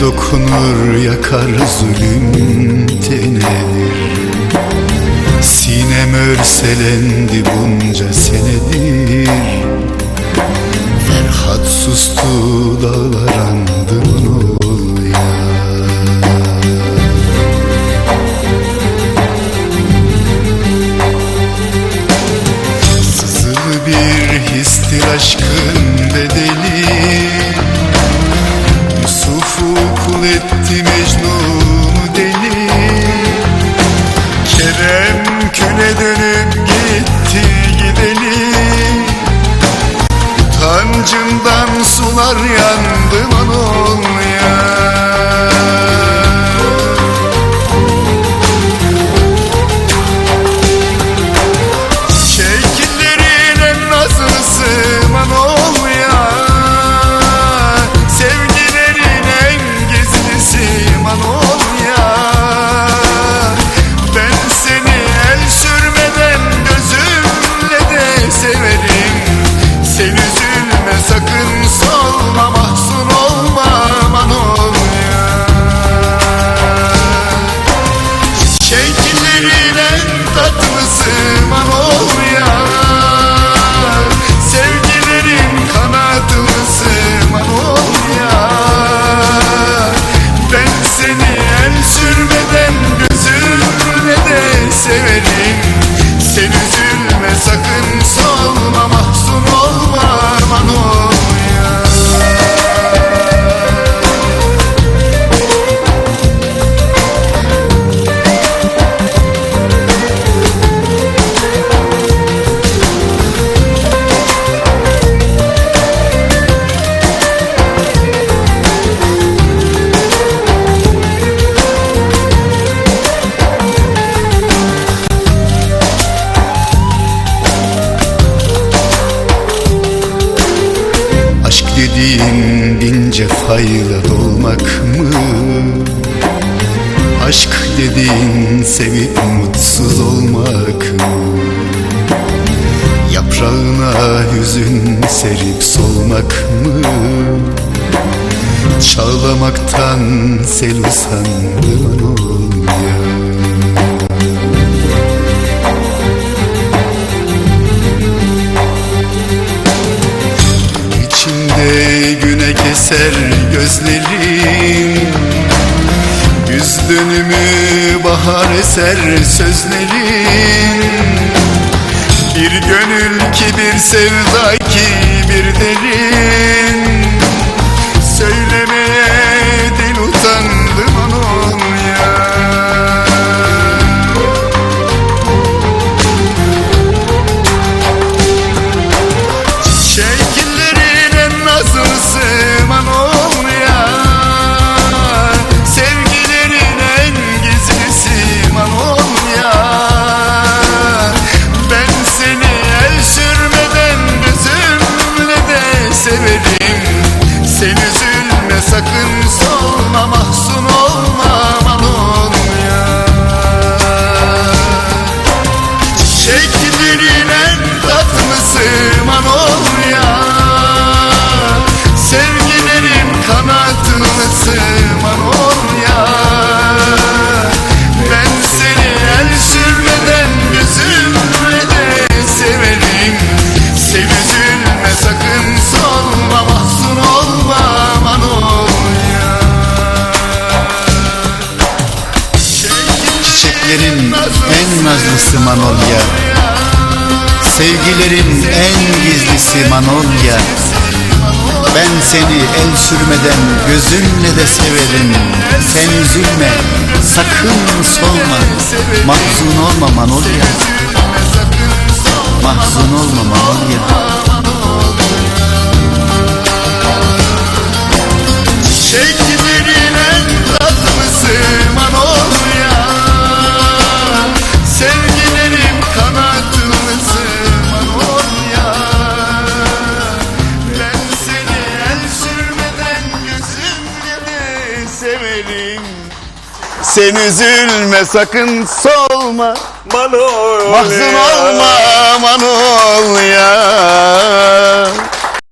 Dokunur yakar zulüm tenedir Sinem örselendi bunca etti Mecnun'u deli. Kerem küle dönüp gitti gideli. Utancından sular yandı Manol ya Aşk dediğin bin cefayla dolmak mı? Aşk dediğin sevip mutsuz olmak mı? Yaprağına hüzün serip solmak mı? Çağlamaktan sel usandı keser gözlerim. Yüz dönümü bahar eser sözlerin Bir gönül ki bir sevda ki bir derin Çiçeklerin en nazlısı Manolya Sevgilerin en gizlisi Manolya Ben seni el sürmeden gözümle de severim. Sen üzülme sakın solma. Mahzun olma Manolya. Mahzun olma Manolya. Şekillerin en tatlısı Manolya severim. Sen üzülme sakın solma. Manol Mahzun olma Manolya